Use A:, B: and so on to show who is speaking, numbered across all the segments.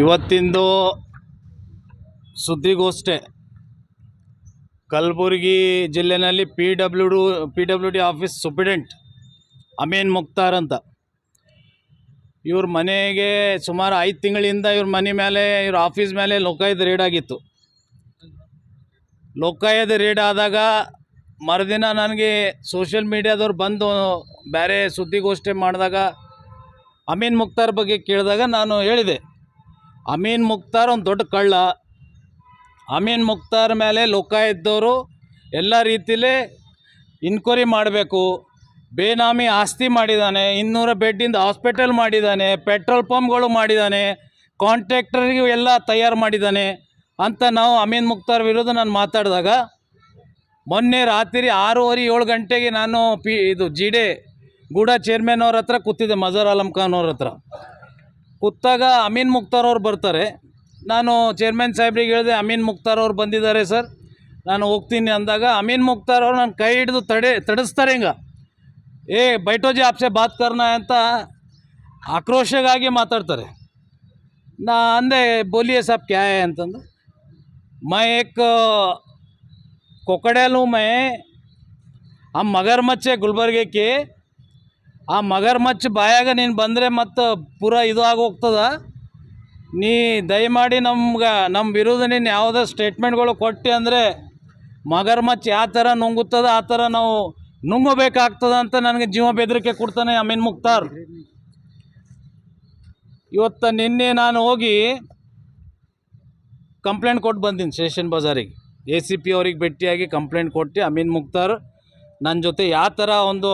A: ಇವತ್ತಿಂದು ಸುದ್ದಿಗೋಷ್ಠಿ. ಕಲಬುರಗಿ ಜಿಲ್ಲೆಯಲ್ಲಿ P W D P W D office superintendent Amin Mukhtar ಅಂತ. ಇವ್ರ ಮನೆಗೆ ಸುಮಾರು ಐದು ತಿಂಗಳಿಂದ ಇವ್ರ ಮನೆ ಮೇಲೆ ಇವ್ರ ಆಫೀಸ್ ಮೇಲೆ ಲೋಕಾಯುಧ ರೇಡ್ ಆಗಿತ್ತು. ಲೋಕಾಯುಧ ರೇಡ್ ಆದಾಗ ಮರುದಿನ ನನಗೆ ಸೋಷಿಯಲ್ ಮೀಡಿಯಾದವ್ರು ಬಂದು ಬೇರೆ ಸುದ್ದಿಗೋಷ್ಠಿ ಮಾಡಿದಾಗ ಅಮೀನ್ ಮುಕ್ತಾರ್ ಬಗ್ಗೆ ಕೇಳಿದಾಗ ನಾನು ಹೇಳಿದೆ, ಅಮೀನ್ ಮುಕ್ತಾರ್ ಒಂದು ದೊಡ್ಡ ಕಳ್ಳ. ಅಮೀನ್ ಮುಕ್ತಾರ್ ಮೇಲೆ ಲೋಕಾಯುದ್ದವರು ಎಲ್ಲ ರೀತಿಲೇ ಇನ್ಕ್ವರಿ ಮಾಡಬೇಕು. ಬೇನಾಮಿ ಆಸ್ತಿ ಮಾಡಿದ್ದಾನೆ ಇನ್ನೂರ ಬೆಡ್ಡಿಂದ ಹಾಸ್ಪಿಟಲ್ ಮಾಡಿದ್ದಾನೆ ಪೆಟ್ರೋಲ್ ಪಂಪ್ಗಳು ಮಾಡಿದ್ದಾನೆ ಕಾಂಟ್ರಾಕ್ಟರ್ಗೆ ಎಲ್ಲ ತಯಾರು ಮಾಡಿದ್ದಾನೆ ಅಂತ ನಾವು ಅಮೀನ್ ಮುಕ್ತಾರ್ ವಿರುದ್ಧ ನಾನು ಮಾತಾಡಿದಾಗ ಮೊನ್ನೆ ರಾತ್ರಿ ಆರೂವರೆ ಏಳು ಗಂಟೆಗೆ ನಾನು ಪಿ ಇದು ಜಿ ಡೆ ಗೂಢ ಚೇರ್ಮನ್ ಅವ್ರ ಹತ್ರ ಕೂತಿದ್ದೆ ಮಜರ್ ಆಲಂ ಖಾನ್ ಅವ್ರ ಹತ್ರ. ಕೂತಾಗ ಅಮೀನ್ ಮುಕ್ತಾರ್ ಅವ್ರು ಬರ್ತಾರೆ. ನಾನು ಚೇರ್ಮನ್ ಸಾಹೇಬ್ರಿಗೆ ಹೇಳಿದೆ, ಅಮೀನ್ ಮುಕ್ತಾರ್ ಅವ್ರು ಬಂದಿದ್ದಾರೆ ಸರ್. ನಾನು ಹೋಗ್ತೀನಿ ಅಂದಾಗ, ಅಮೀನ್ ಮುಕ್ತಾರ್ ಅವ್ರು ನನ್ನ ಕೈ ಹಿಡಿದು ತಡೆ, ತಡಿಸ್ತಾರೆ ಹಿಂಗೆ. ಏ, ಬೈಟೋಜಿ ಆಪ್ಸೆ ಬಾತ್ ಕರ್ನ ಅಂತ ಆಕ್ರೋಶಗಾಗಿ ಮಾತಾಡ್ತಾರೆ. ನಾ ಅಂದೆ, ಬೋಲಿಯೇ ಸಾಬ್ ಕ್ಯಾ ಅಂತಂದು. ಮೈ ಏಕ್ कोकड़ेल हूँ मैं ಆ ಮಗರ್ಮಚ್ಚ ಗುಲ್ಬರ್ಗೆ ಆ ಮಗರ್ಮಚ್ಚ ಬಾಯಾಗ ನೀನು ಬಂದರೆ ಮತ್ತು ಪೂರ ಇದು ಆಗೋಗ್ತದ ನೀ ದಯಮಾಡಿ ನಮ್ಗೆ ನಮ್ಮ ವಿರುದ್ಧ ನೀನು ಯಾವುದೇ ಸ್ಟೇಟ್ಮೆಂಟ್ಗಳು ಕೊಟ್ಟು ಅಂದರೆ ಮಗರ್ಮಚ್ಚ ಯಾವ ಥರ ನುಂಗುತ್ತದ ಆ ಥರ ನಾವು ನುಂಗಬೇಕಾಗ್ತದ ಅಂತ ನನಗೆ ಜೀವ ಬೆದರಿಕೆ ಕೊಡ್ತಾನೆ ಅಮೀನ್ ಮುಕ್ತಾರ್ ಇವತ್ತು ನಿನ್ನೆ ನಾನು ಹೋಗಿ ಕಂಪ್ಲೇಂಟ್ ಕೊಟ್ಟು ಬಂದೀನಿ ಸ್ಟೇಷನ್ ಬಜಾರಿಗೆ ಎ ಸಿ ಪಿ ಅವ್ರಿಗೆ ಭೇಟಿಯಾಗಿ ಕಂಪ್ಲೇಂಟ್ ಕೊಟ್ಟು ಅಮೀನ್ ಮುಕ್ತಾರ್ ನನ್ನ ಜೊತೆ ಯಾವ ಥರ ಒಂದು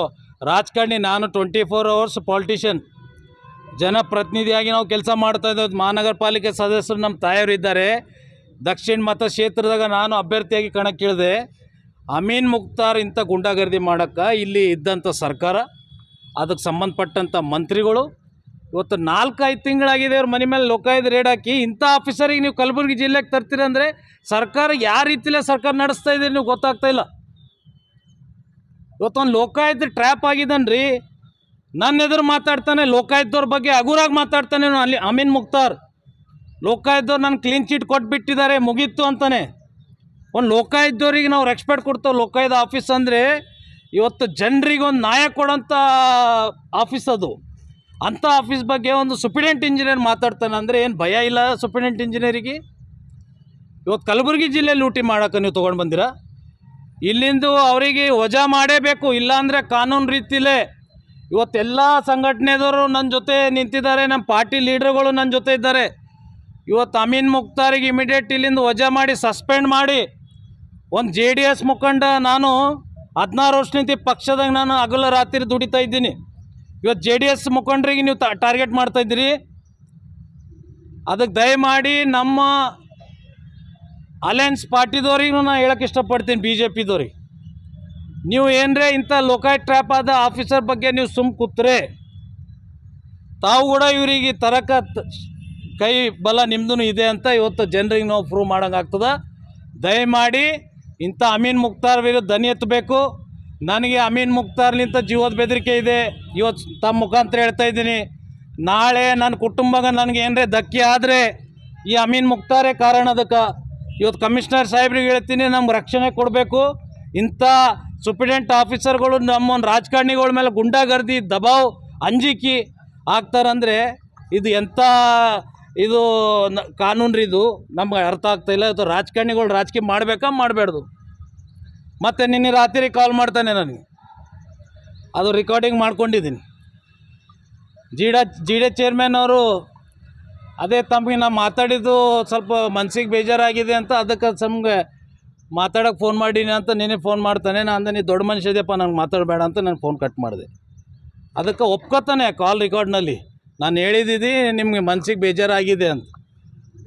A: ರಾಜಕಾರಣಿ, ನಾನು ಟ್ವೆಂಟಿ ಫೋರ್ ಅವರ್ಸ್ ಪಾಲಿಟಿಷಿಯನ್. ಜನಪ್ರತಿನಿಧಿಯಾಗಿ ನಾವು ಕೆಲಸ ಮಾಡ್ತಾ ಇದ್ದ ಮಹಾನಗರ ಪಾಲಿಕೆ ಸದಸ್ಯರು ನಮ್ಮ ತಾಯಿಯವರು ಇದ್ದಾರೆ. ದಕ್ಷಿಣ ಮತಕ್ಷೇತ್ರದಾಗ ನಾನು ಅಭ್ಯರ್ಥಿಯಾಗಿ ಕಣಕ್ಕಿಳಿದೆ. ಅಮೀನ್ ಮುಕ್ತಾರ್ ಇಂಥ ಗುಂಡಾಗರ್ದಿ ಮಾಡೋಕ್ಕೆ ಇಲ್ಲಿ ಇದ್ದಂಥ ಸರ್ಕಾರ, ಅದಕ್ಕೆ ಸಂಬಂಧಪಟ್ಟಂಥ ಮಂತ್ರಿಗಳು ಇವತ್ತು ನಾಲ್ಕೈದು ತಿಂಗಳಾಗಿದೆ ಅವ್ರ ಮನೆ ಮೇಲೆ ಲೋಕಾಯುಧ ರೇಡ್ ಹಾಕಿ. ಇಂಥ ಆಫೀಸರಿಗೆ ನೀವು ಕಲಬುರಗಿ ಜಿಲ್ಲೆಗೆ ತರ್ತೀರಂದರೆ ಸರ್ಕಾರ ಯಾವ ರೀತಿಲೇ ಸರ್ಕಾರ ನಡೆಸ್ತಾ ಇದೆ ನೀವು ಗೊತ್ತಾಗ್ತಾ ಇಲ್ಲ. ಇವತ್ತೊಂದು ಲೋಕಾಯುತ ಟ್ರ್ಯಾಪ್ ಆಗಿದ್ದಾನೆ ರೀ ನನ್ನ ಎದುರು ಮಾತಾಡ್ತಾನೆ ಲೋಕಾಯುಧವ್ರ ಬಗ್ಗೆ ಹಗುರಾಗಿ ಮಾತಾಡ್ತಾನೆ ಅಲ್ಲಿ ಅಮೀನ್ ಮುಕ್ತಾರ್ ಲೋಕಾಯುಧವ್ರು ನಾನು ಕ್ಲೀನ್ ಚೀಟ್ ಕೊಟ್ಬಿಟ್ಟಿದ್ದಾರೆ, ಮುಗೀತು ಅಂತಾನೆ. ಒಂದು ಲೋಕಾಯುಧವ್ರಿಗೆ ನಾವು ರೆಸ್ಪೆಕ್ಟ್ ಕೊಡ್ತೇವೆ ಲೋಕಾಯುಧ ಆಫೀಸ್ ಅಂದರೆ, ಇವತ್ತು ಜನರಿಗೆ ಒಂದು ನ್ಯಾಯ ಕೊಡೋಂಥ ಆಫೀಸ್ ಅದು. ಅಂಥ ಆಫೀಸ್ ಬಗ್ಗೆ ಒಂದು ಸುಪ್ರಿಡೆಂಟ್ ಇಂಜಿನಿಯರ್ ಮಾತಾಡ್ತಾನೆ ಅಂದರೆ ಏನು ಭಯ ಇಲ್ಲ ಸುಪ್ರಿಡೆಂಟ್ ಇಂಜಿನಿಯರಿಗೆ? ಇವತ್ತು ಕಲಬುರಗಿ ಜಿಲ್ಲೆ ಲೂಟಿ ಮಾಡೋಕೆ ನೀವು ತೊಗೊಂಡು ಬಂದಿರಾ? ಇಲ್ಲಿಂದು ಅವರಿಗೆ ವಜಾ ಮಾಡೇಬೇಕು, ಇಲ್ಲಾಂದರೆ ಕಾನೂನು ರೀತಿಲೇ ಇವತ್ತೆಲ್ಲ ಸಂಘಟನೆದವರು ನನ್ನ ಜೊತೆ ನಿಂತಿದ್ದಾರೆ ನಮ್ಮ ಪಾರ್ಟಿ ಲೀಡರ್ಗಳು ನನ್ನ ಜೊತೆ ಇದ್ದಾರೆ. ಇವತ್ತು ಅಮೀನ್ ಮುಕ್ತಾರಿಗೆ ಇಮಿಡಿಯೇಟ್ ಇಲ್ಲಿಂದ ವಜಾ ಮಾಡಿ, ಸಸ್ಪೆಂಡ್ ಮಾಡಿ. ಒಂದು ಜೆ ಡಿ ಎಸ್ ಮುಖಂಡ ನಾನು ಹದಿನಾರು ವರ್ಷನಿಂದ ಪಕ್ಷದಾಗ ನಾನು ಹಗಲು ರಾತ್ರಿ ದುಡಿತಾ ಇದ್ದೀನಿ. ಇವತ್ತು ಜೆ ಡಿ ಎಸ್ ಮುಖಂಡರಿಗೆ ನೀವು ಟಾರ್ಗೆಟ್ ಮಾಡ್ತಾ ಇದ್ದೀರಿ. ಅದಕ್ಕೆ ದಯಮಾಡಿ ನಮ್ಮ ಅಲಯನ್ಸ್ ಪಾರ್ಟಿದವ್ರಿಗೂ ನಾನು ಹೇಳಕ್ಕೆ ಇಷ್ಟಪಡ್ತೀನಿ ಬಿ ಜೆ ಪಿದವ್ರಿಗೆ ನೀವು ಏನರೇ ಇಂಥ ಲೋಕಾಯ್ ಟ್ರ್ಯಾಪ್ ಆದ ಆಫೀಸರ್ ಬಗ್ಗೆ ನೀವು ಸುಮ್ಮ ಕೂತ್ರೆ, ತಾವು ಕೂಡ ಇವರಿಗೆ ತರಕ ಕೈ ಬಲ ನಿಮ್ಮದು ಇದೆ ಅಂತ ಇವತ್ತು ಜನರಿಗೆ ನಾವು ಪ್ರೂವ್ ಮಾಡೋಂಗಾಗ್ತದ. ದಯಮಾಡಿ ಇಂಥ ಅಮೀನ್ ಮುಕ್ತಾರ್ ವಿರುದ್ಧ ದನಿ ಎತ್ತಬೇಕು. ನನಗೆ ಅಮೀನ್ ಮುಕ್ತಾರ್ಲಿಂತ ಜೀವದ ಬೆದರಿಕೆ ಇದೆ. ಇವತ್ತು ತಮ್ಮ ಮುಖಾಂತರ ಹೇಳ್ತಾ ಇದ್ದೀನಿ. ನಾಳೆ ನನ್ನ ಕುಟುಂಬಗ ನನಗೆ ಏನರೇ ಧಕ್ಕೆ ಆದರೆ ಈ ಅಮೀನ್ ಮುಕ್ತಾರೇ ಕಾರಣ ಅದಕ್ಕೆ. ಇವತ್ತು ಕಮಿಷನರ್ ಸಾಹೇಬ್ರಿಗೆ ಹೇಳ್ತೀನಿ, ನಮ್ಗೆ ರಕ್ಷಣೆ ಕೊಡಬೇಕು. ಇಂಥ ಸುಪ್ರಿಡೆಂಟ್ ಆಫೀಸರ್ಗಳು ನಮ್ಮ ರಾಜಕಾರಣಿಗಳ ಮೇಲೆ ಗುಂಡಾಗರ್ದಿ, ದಬಾವ್, ಅಂಜಿಕೆ ಆಗ್ತಾರಂದರೆ ಇದು ಎಂಥ ಇದು ಕಾನೂನು ಇದು ನಮ್ಗೆ ಅರ್ಥ ಆಗ್ತಾಯಿಲ್ಲ ಇವತ್ತು ರಾಜಕಾರಣಿಗಳು ರಾಜಕೀಯ ಮಾಡಬೇಕಾ ಮಾಡಬೇಡ್ದು ಮತ್ತು ನಿನ್ನೆ ರಾತ್ರಿ ಕಾಲ್ ಮಾಡ್ತಾನೆ ನನಗೆ. ಅದು ರೆಕಾರ್ಡಿಂಗ್ ಮಾಡ್ಕೊಂಡಿದ್ದೀನಿ. ಜಿಡ ಜಿ ಡಿ ಚೇರ್ಮನ್ ಅವರು ಅದೇ ತಮಗೆ ನಾ ಮಾತಾಡಿದ್ದು ಸ್ವಲ್ಪ ಮನ್ಸಿಗೆ ಬೇಜಾರಾಗಿದೆ ಅಂತ ಅದಕ್ಕೆ ಸಮಗೆ ಮಾತಾಡೋಕೆ ಫೋನ್ ಮಾಡೀನಿ ಅಂತ ನೀನೇ ಫೋನ್ ಮಾಡ್ತಾನೆ. ನಾನು ಅಂದೆ, ನೀ ದೊಡ್ಡ ಮನುಷ್ಯ ಇದೆಯಪ್ಪ ನನಗೆ ಮಾತಾಡಬೇಡ ಅಂತ ನಾನು ಫೋನ್ ಕಟ್ ಮಾಡಿದೆ. ಅದಕ್ಕೆ ಒಪ್ಕೋತಾನೆ ಕಾಲ್ ರೆಕಾರ್ಡ್ನಲ್ಲಿ ನಾನು ಹೇಳಿದ್ದೀನಿ ನಿಮಗೆ ಮನ್ಸಿಗೆ ಬೇಜಾರಾಗಿದೆ ಅಂತ.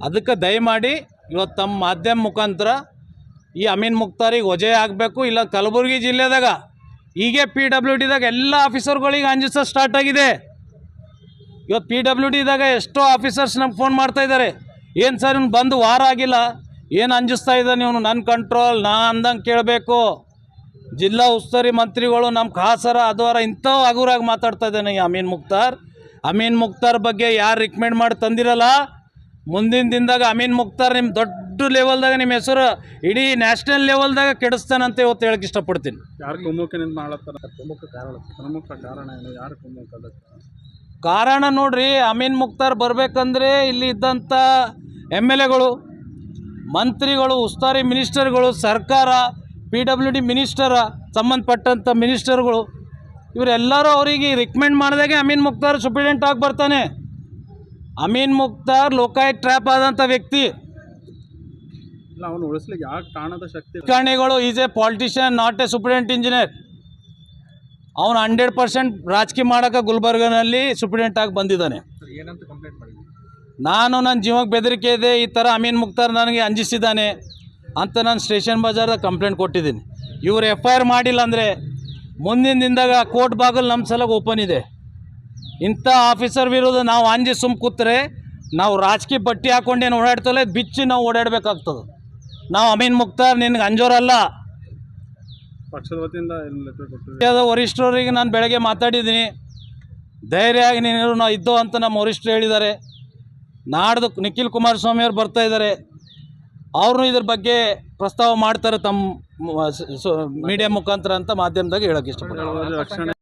A: ಅದಕ್ಕೆ ದಯಮಾಡಿ ಇವತ್ತು ತಮ್ಮ ಮಾಧ್ಯಮ ಮುಖಾಂತರ ಈ ಅಮೀನ್ ಮುಕ್ತಾರಿಗೆ ವಜೆ ಆಗಬೇಕು, ಇಲ್ಲ ಕಲಬುರಗಿ ಜಿಲ್ಲೆದಾಗ, ಹೀಗೆ ಪಿ ಡಬ್ಲ್ಯೂ ಡಿದಾಗ ಎಲ್ಲ ಆಫೀಸರ್ಗಳಿಗೆ ಅಂಜಿಸೋ ಸ್ಟಾರ್ಟ್ ಆಗಿದೆ. ಇವತ್ತು ಪಿ ಡಬ್ಲ್ಯೂ ಡಿದಾಗ ಎಷ್ಟೋ ಆಫೀಸರ್ಸ್ ನಮ್ಗೆ ಫೋನ್ ಮಾಡ್ತಾ ಇದ್ದಾರೆ ಏನು ಸರ್ ಇವ್ನು ಬಂದು ವಾರ ಆಗಿಲ್ಲ, ಏನು ಅಂಜಿಸ್ತಾ ಇದ್ದಾನೆ ಇವನು? ನನ್ನ ಕಂಟ್ರೋಲ್ ನಾ ಅಂದಂಗೆ ಕೇಳಬೇಕು. ಜಿಲ್ಲಾ ಉಸ್ತುವಾರಿ ಮಂತ್ರಿಗಳು ನಮ್ಮ ಖಾಸರ ಅದವರ ಇಂಥವು ಹಗುರಾಗಿ ಮಾತಾಡ್ತಾ ಇದ್ದಾನೆ ಈ ಅಮೀನ್ ಮುಕ್ತಾರ್. ಅಮೀನ್ ಮುಕ್ತಾರ್ ಬಗ್ಗೆ ಯಾರು ರಿಕಮೆಂಡ್ ಮಾಡಿ ತಂದಿರಲ್ಲ? ಮುಂದಿನ ದಿನದಾಗ ಅಮೀನ್ ಮುಕ್ತಾರ್ ನಿಮ್ಮ ದೊಡ್ಡ ಲೆವೆಲ್ದಾಗ ನಿಮ್ಮ ಹೆಸರು ಇಡೀ ನ್ಯಾಷನಲ್ ಲೆವೆಲ್ದಾಗ ಕೆಡಿಸ್ತಾನಂತ ಇವತ್ತು ಹೇಳಕ್ಕೆ ಇಷ್ಟಪಡ್ತೀನಿ.
B: ಯಾರು ಕುಮ್ಮಕ್ಕಿನಿಂದ ಮಾಡತ್ತಾರ ಪ್ರಮುಖ ಕಾರಣ ಪ್ರಮುಖ ಕಾರಣ ಏನು? ಯಾರು ಕುಮ್ಮಕ್ ಅದಕ್ಕೆ
A: ಕಾರಣ ನೋಡ್ರಿ ಅಮೀನ್ ಮುಕ್ತಾರ್ ಬರಬೇಕಂದ್ರೆ ಇಲ್ಲಿ ಇದ್ದಂತ ಎಂ ಎಲ್ ಎಗಳು ಮಂತ್ರಿಗಳು ಉಸ್ತುವಾರಿ ಮಿನಿಸ್ಟರ್ಗಳು ಸರ್ಕಾರ ಪಿ ಡಬ್ಲ್ಯೂ ಡಿ ಮಿನಿಸ್ಟರ ಸಂಬಂಧಪಟ್ಟಂಥ ಮಿನಿಸ್ಟರ್ಗಳು ಇವರೆಲ್ಲರೂ ಅವರಿಗೆ ರಿಕಮೆಂಡ್ ಮಾಡಿದಾಗೆ ಅಮೀನ್ ಮುಕ್ತಾರ್ ಸುಪ್ರಿಡೆಂಟ್ ಆಗಿ ಬರ್ತಾನೆ. ಅಮೀನ್ ಮುಕ್ತಾರ್ ಲೋಕಾಯ್ ಟ್ರ್ಯಾಪ್ ಆದಂಥ ವ್ಯಕ್ತಿ.
B: ಅವನು ಉಳಿಸ್ಲಿಕ್ಕೆ ಯಾಕೆ ಕಾಣದ ಶಕ್ತಿ
A: ರಾಜಕಾರಣಿಗಳು is a politician not a superintendent engineer ಅವನು ಹಂಡ್ರೆಡ್ ಪರ್ಸೆಂಟ್ ರಾಜಕೀಯ ಮಾಡೋಕೆ ಗುಲ್ಬರ್ಗನಲ್ಲಿ ಸೂಪ್ರಿಡೆಂಟ್ ಆಗಿ ಬಂದಿದ್ದಾನೆ.
B: ಏನಂತ ಕಂಪ್ಲೇಂಟ್ ಮಾಡಿದ್ವಿ
A: ನಾನು ನನ್ನ ಜೀವಕ್ಕೆ ಬೆದರಿಕೆ ಇದೆ ಈ ಥರ ಅಮೀನ್ ಮುಕ್ತಾರ್ ನನಗೆ ಅಂಜಿಸಿದ್ದಾನೆ ಅಂತ ನಾನು ಸ್ಟೇಷನ್ ಬಜಾರ್ದಾಗ ಕಂಪ್ಲೇಂಟ್ ಕೊಟ್ಟಿದ್ದೀನಿ. ಇವರು ಎಫ್ ಐ ಆರ್ ಮಾಡಿಲ್ಲ ಅಂದರೆ ಮುಂದಿನ ದಿನದಾಗ ಕೋರ್ಟ್ ಬಾಗಲ್ ನಮ್ಮ ಸಲಗ ಓಪನ್ ಇದೆ. ಇಂಥ ಆಫೀಸರ್ ವಿರುದ್ಧ ನಾವು ಅಂಜಿ ಸುಮ್ಮ ಕೂತ್ರೆ ನಾವು ರಾಜಕೀಯ ಬಟ್ಟೆ ಹಾಕೊಂಡೇನು ಓಡಾಡ್ತಲ್ಲ ಬಿಚ್ಚಿ ನಾವು ಓಡಾಡಬೇಕಾಗ್ತದೆ. ನಾವು ಅಮೀನ್ ಮುಕ್ತಾರ್ ನಿನ್ಗೆ ಅಂಜೋರಲ್ಲ.
B: ಪಕ್ಷದ ವತಿಯಿಂದ
A: ವರಿಷ್ಠರಿಗೆ ನಾನು ಬೆಳಗ್ಗೆ ಮಾತಾಡಿದ್ದೀನಿ. ಧೈರ್ಯ ಆಗಿ ನೀನು ನಾವು ಇದ್ದೋ ಅಂತ ನಮ್ಮ ವರಿಷ್ಠರು ಹೇಳಿದ್ದಾರೆ. ನಾಡ್ದು ನಿಖಿಲ್ ಕುಮಾರಸ್ವಾಮಿ ಅವ್ರು ಬರ್ತಾ ಇದ್ದಾರೆ. ಅವ್ರನ್ನೂ ಇದ್ರ ಬಗ್ಗೆ ಪ್ರಸ್ತಾವ ಮಾಡ್ತಾರೆ ತಮ್ಮ ಮೀಡಿಯಾ ಮುಖಾಂತರ ಅಂತ ಮಾಧ್ಯಮದಾಗ ಹೇಳೋಕೆ ಇಷ್ಟಪಡ್ತೀನಿ.
B: ರಕ್ಷಣೆ